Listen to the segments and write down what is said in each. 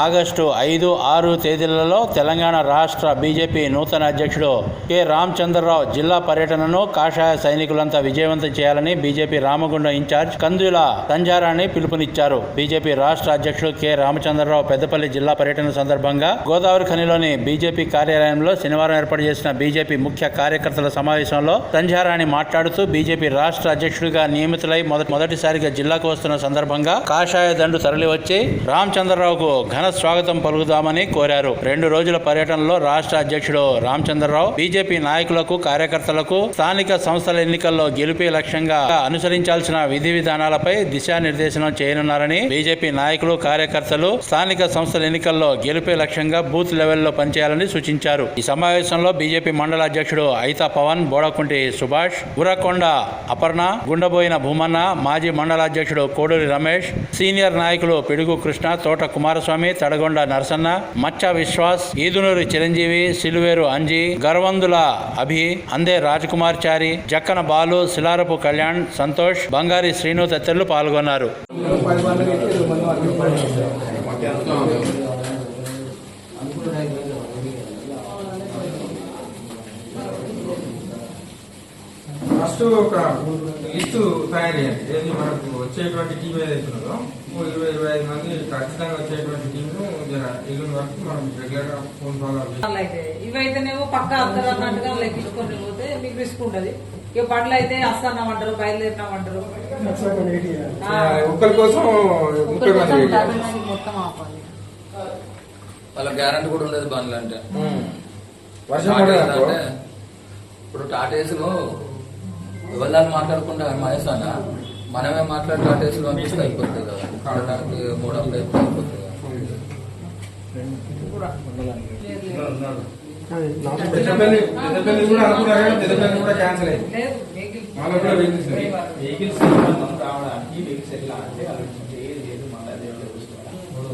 August ఐదు ఆరు తేదీలలో తెలంగాణ రాష్ట్ర బీజేపీ నూతన అధ్యక్షుడు కె. రామచంద్రరావు జిల్లా పర్యటనను కాషాయ సైనికులంతా విజయవంతం చేయాలని BJP Ramagundam in charge Kandula Tanjarani పిలుపునిచ్చారు. బీజేపీ రాష్ట్ర అధ్యక్షుడు కె. రామచంద్రరావు పెద్దపల్లి జిల్లా పర్యటన సందర్భంగా గోదావరి ఖనిలోని బీజేపీ కార్యాలయంలో శనివారం ఏర్పాటు చేసిన బీజేపీ ముఖ్య కార్యకర్తల సమావేశంలో తంజారాణి మాట్లాడుతూ బీజేపీ రాష్ట్ర అధ్యక్షుడిగా నియమితులై మొదటిసారిగా జిల్లాకు వస్తున్న సందర్భంగా కాషాయ దండు తరలివచ్చి రామచంద్రరావుకు ఘన స్వాగతం పలుకుదామని కోరారు. రెండు రోజుల పర్యటనలో రాష్ట్ర అధ్యక్షుడు రామచంద్రరావు బీజేపీ నాయకులకు కార్యకర్తలకు స్థానిక సంస్థల ఎన్నికల్లో గెలిపే లక్ష్యంగా అనుసరించాల్సిన విధి విధానాలపై దిశానిర్దేశనం చేయనున్నారని బీజేపీ నాయకులు కార్యకర్తలు స్థానిక సంస్థల ఎన్నికల్లో గెలిపే లక్ష్యంగా బూత్ లెవెల్లో పనిచేయాలని సూచించారు. ఈ సమావేశంలో బీజేపీ మండల అధ్యక్షుడు ఐతా పవన్ బోడకుంటి సుభాష్ గురకొండ అపర్ణ గుండబోయిన భూమన్న మాజీ మండల అధ్యక్షుడు కోడూరి రమేష్ సీనియర్ నాయకులు పిడుగు కృష్ణ తోట కుమారస్వామి తడగొండ నరసన్న మచ్చ విశ్వాస్ ఈదునూరు చిరంజీవి సిలువేరు అంజి గర్వందుల అభి అందే రాజకుమార్ చారి జక్కన బాలు శిలారపు కళ్యాణ్ సంతోష్ బంగారి శ్రీను తదితరులు పాల్గొన్నారు. ఫస్ట్ ఒక లిస్ట్ తయారు చేయండి. ఏది మనకు వచ్చేటువంటి టీం ఏదైతే ఉన్నదో ఇరవై ఇరవై ఐదు మంది ఖచ్చితంగా వచ్చేటువంటి టీం జర ఎల్లుండి వరకు మనం రెగ్యులర్గా ఫోన్ ఫాలో అయితే ఇవైతేనేమో పక్క అందరూ అన్నట్టుగా లెక్కించుకొని పోతే మీకు రిస్క్ ఉండదు. ఇక బండ్లు అయితే ఒక్కరి కోసం డబ్బై మంది మొత్తం ఆపాలి. వాళ్ళ గ్యారంటీ కూడా ఉండదు బండ్లు అంటే. ఇప్పుడు టాటేసులు ఎవరిదాన్ని మాట్లాడకుండా మహేశాన మనమే మాట్లాడి టాటేసులు పంపిస్తే అయిపోతుంది కదా. మూడు వందలు అయితే అయిపోతుంది. పెద్దపల్లి కూడా అనుకున్నారు కానీ పెద్దపల్లి కూడా క్యాన్సిల్ అయింది కూడా వెహికల్స్ వెహికల్స్ మనం రావడానికి వెహికల్స్ అంటే ఏది లేదు మళ్ళీ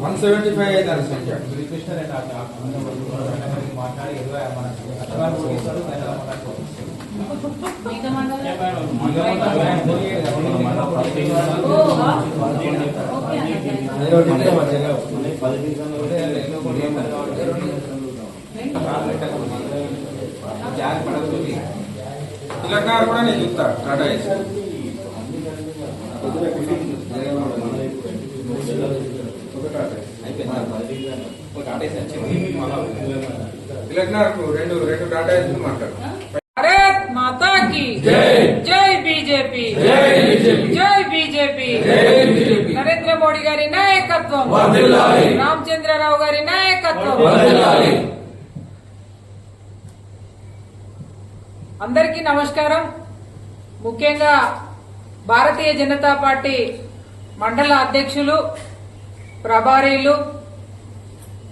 వన్ సెవెంటీ ఫైవ్ అయితే సంఖ్య శ్రీకృష్ణ మాట్లాడి ఇరవై మన అత్తగారు పోలీసులు ఆయన మాట్లాడుకోవాలి మిగతా మండలం ఓ, ఓకే అన్న. అదే ఒకటి ఉంటే మంచిగా. తిలకారు కూడా నేను చూస్తా టాటా ఏసీ. తిలక్నార్కు రెండు రెండు టాటా ఏసీలు మాట్లాడు మోడీ గారి నాయకత్వం. రామచంద్రరావు గారి నాయకత్వం. అందరికీ నమస్కారం. ముఖ్యంగా భారతీయ జనతా పార్టీ మండల అధ్యక్షులు ప్రభారీలు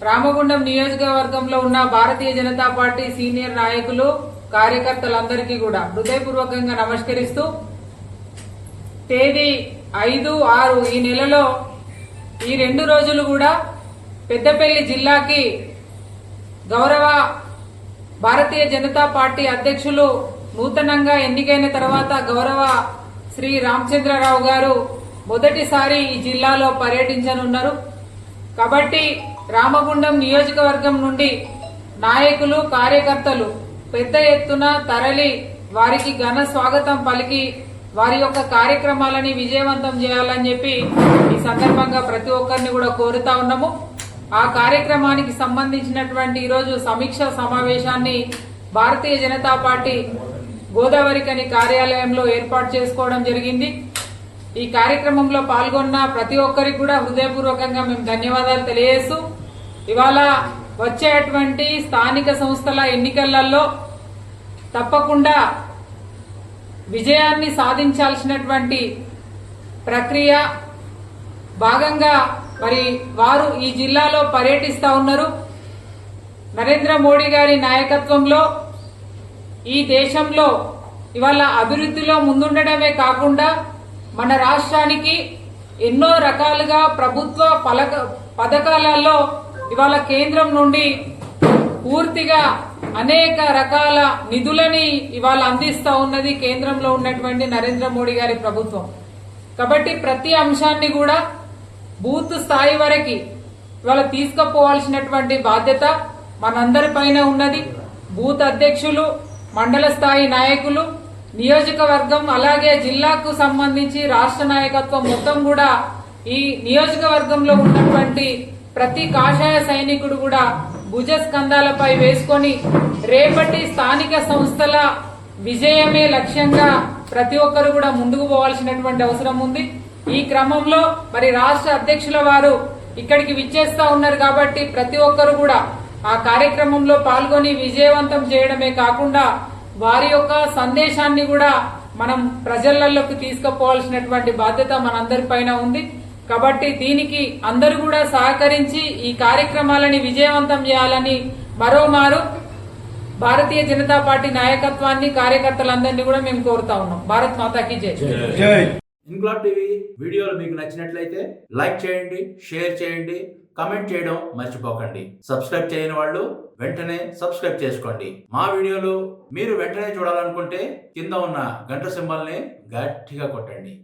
రామగుండం నియోజకవర్గంలో ఉన్న భారతీయ జనతా పార్టీ సీనియర్ నాయకులు కార్యకర్తలందరికీ కూడా హృదయపూర్వకంగా నమస్కరిస్తూ తేదీ ఐదు ఆరు ఈ నెలలో ఈ రెండు రోజులు కూడా పెద్దపల్లి జిల్లాకి గౌరవ భారతీయ జనతా పార్టీ అధ్యక్షులు నూతనంగా ఎన్నికైన తర్వాత గౌరవ శ్రీ రామచంద్రరావు గారు మొదటిసారి ఈ జిల్లాలో పర్యటించనున్నారు. కాబట్టి రామగుండం నియోజకవర్గం నుండి నాయకులు కార్యకర్తలు పెద్ద ఎత్తున తరలి వారికి ఘన స్వాగతం పలికి వారి యొక్క కార్యక్రమాలని విజయవంతం చేయాలని చెప్పి ఈ సందర్భంగా ప్రతి ఒక్కరిని కూడా కోరుతా ఉన్నాము. ఆ కార్యక్రమానికి సంబంధించినటువంటి ఈరోజు సమీక్ష సమావేశాన్ని భారతీయ జనతా పార్టీ గోదావరికని కార్యాలయంలో ఏర్పాటు చేసుకోవడం జరిగింది. ఈ కార్యక్రమంలో పాల్గొన్న ప్రతి ఒక్కరికి కూడా హృదయపూర్వకంగా మేము ధన్యవాదాలు తెలియజేస్తూ ఇవాళ వచ్చేటువంటి స్థానిక సంస్థల ఎన్నికలలో తప్పకుండా విజయాన్ని సాధించాల్సినటువంటి ప్రక్రియ భాగంగా మరి వారు ఈ జిల్లాలో పర్యటిస్తా ఉన్నారు. నరేంద్ర మోడీ గారి నాయకత్వంలో ఈ దేశంలో ఇవాళ అభివృద్ధిలో ముందుండడమే కాకుండా మన రాష్ట్రానికి ఎన్నో రకాలుగా ప్రభుత్వ పలక పథకాలలో ఇవాళ కేంద్రం నుండి పూర్తిగా అనేక రకాల నిధులని ఇవాళ అందిస్తూ ఉన్నది కేంద్రంలో ఉన్నటువంటి నరేంద్ర మోడీ గారి ప్రభుత్వం. కాబట్టి ప్రతి అంశాన్ని కూడా బూత్ స్థాయి వరకు ఇవాళ తీసుకుపోవాల్సినటువంటి బాధ్యత మనందరిపైన ఉన్నది. బూత్ అధ్యక్షులు మండల స్థాయి నాయకులు నియోజకవర్గం అలాగే జిల్లాకు సంబంధించి రాష్ట్ర నాయకత్వం మొత్తం కూడా ఈ నియోజకవర్గంలో ఉన్నటువంటి ప్రతి కాషాయ సైనికుడు కూడా భుజస్కంధాలపై వేసుకొని రేపటి స్థానిక సంస్థల విజయమే లక్ష్యంగా ప్రతి ఒక్కరు కూడా ముందుకు పోవాల్సినటువంటి అవసరం ఉంది. ఈ క్రమంలో మరి రాష్ట్ర అధ్యక్షుల వారు ఇక్కడికి విచ్చేస్తా ఉన్నారు కాబట్టి ప్రతి ఒక్కరు కూడా ఆ కార్యక్రమంలో పాల్గొని విజయవంతం చేయడమే కాకుండా వారి యొక్క సందేశాన్ని కూడా మనం ప్రజలలోకి తీసుకుపోవాల్సినటువంటి బాధ్యత మనందరిపైన ఉంది. కాబట్టి దీనికి అందరూ కూడా సహకరించి ఈ కార్యక్రమాలని విజయవంతం చేయాలని మరోమారు భారతీయ జనతా పార్టీ నాయకత్వాన్ని కార్యకర్తలందరినీ కూడా మేము కోరుతా ఉన్నాం. భారత్ మాతాకి జై. ఇంక్లాబ్ టీవీ వీడియోలు మీకు నచ్చినట్లయితే లైక్ చేయండి షేర్ చేయండి కమెంట్ చేయడం మర్చిపోకండి. సబ్స్క్రైబ్ చేయని వాళ్ళు వెంటనే సబ్స్క్రైబ్ చేసుకోండి. మా వీడియోలు మీరు వెంటనే చూడాలనుకుంటే కింద ఉన్న గంట సింబల్ని గట్టిగా కొట్టండి.